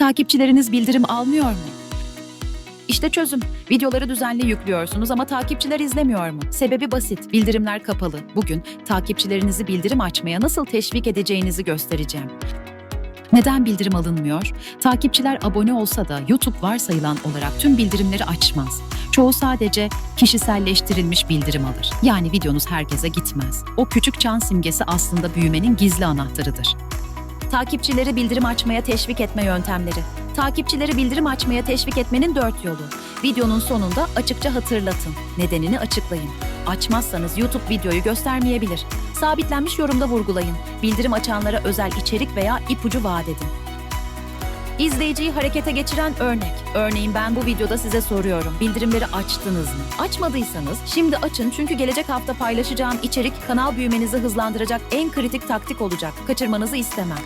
Takipçileriniz bildirim almıyor mu? İşte çözüm. Videoları düzenli yüklüyorsunuz ama takipçiler izlemiyor mu? Sebebi basit. Bildirimler kapalı. Bugün takipçilerinizi bildirim açmaya nasıl teşvik edeceğinizi göstereceğim. Neden bildirim alınmıyor? Takipçiler abone olsa da YouTube varsayılan olarak tüm bildirimleri açmaz. Çoğu sadece kişiselleştirilmiş bildirim alır. Yani videonuz herkese gitmez. O küçük çan simgesi aslında büyümenin gizli anahtarıdır. Takipçileri bildirim açmaya teşvik etme yöntemleri. Takipçileri bildirim açmaya teşvik etmenin dört yolu. Videonun sonunda açıkça hatırlatın. Nedenini açıklayın. Açmazsanız YouTube videoyu göstermeyebilir. Sabitlenmiş yorumda vurgulayın. Bildirim açanlara özel içerik veya ipucu vaat edin. İzleyiciyi harekete geçiren örnek. Örneğin ben bu videoda size soruyorum. Bildirimleri açtınız mı? Açmadıysanız şimdi açın çünkü gelecek hafta paylaşacağım içerik kanal büyümenizi hızlandıracak en kritik taktik olacak. Kaçırmanızı istemem.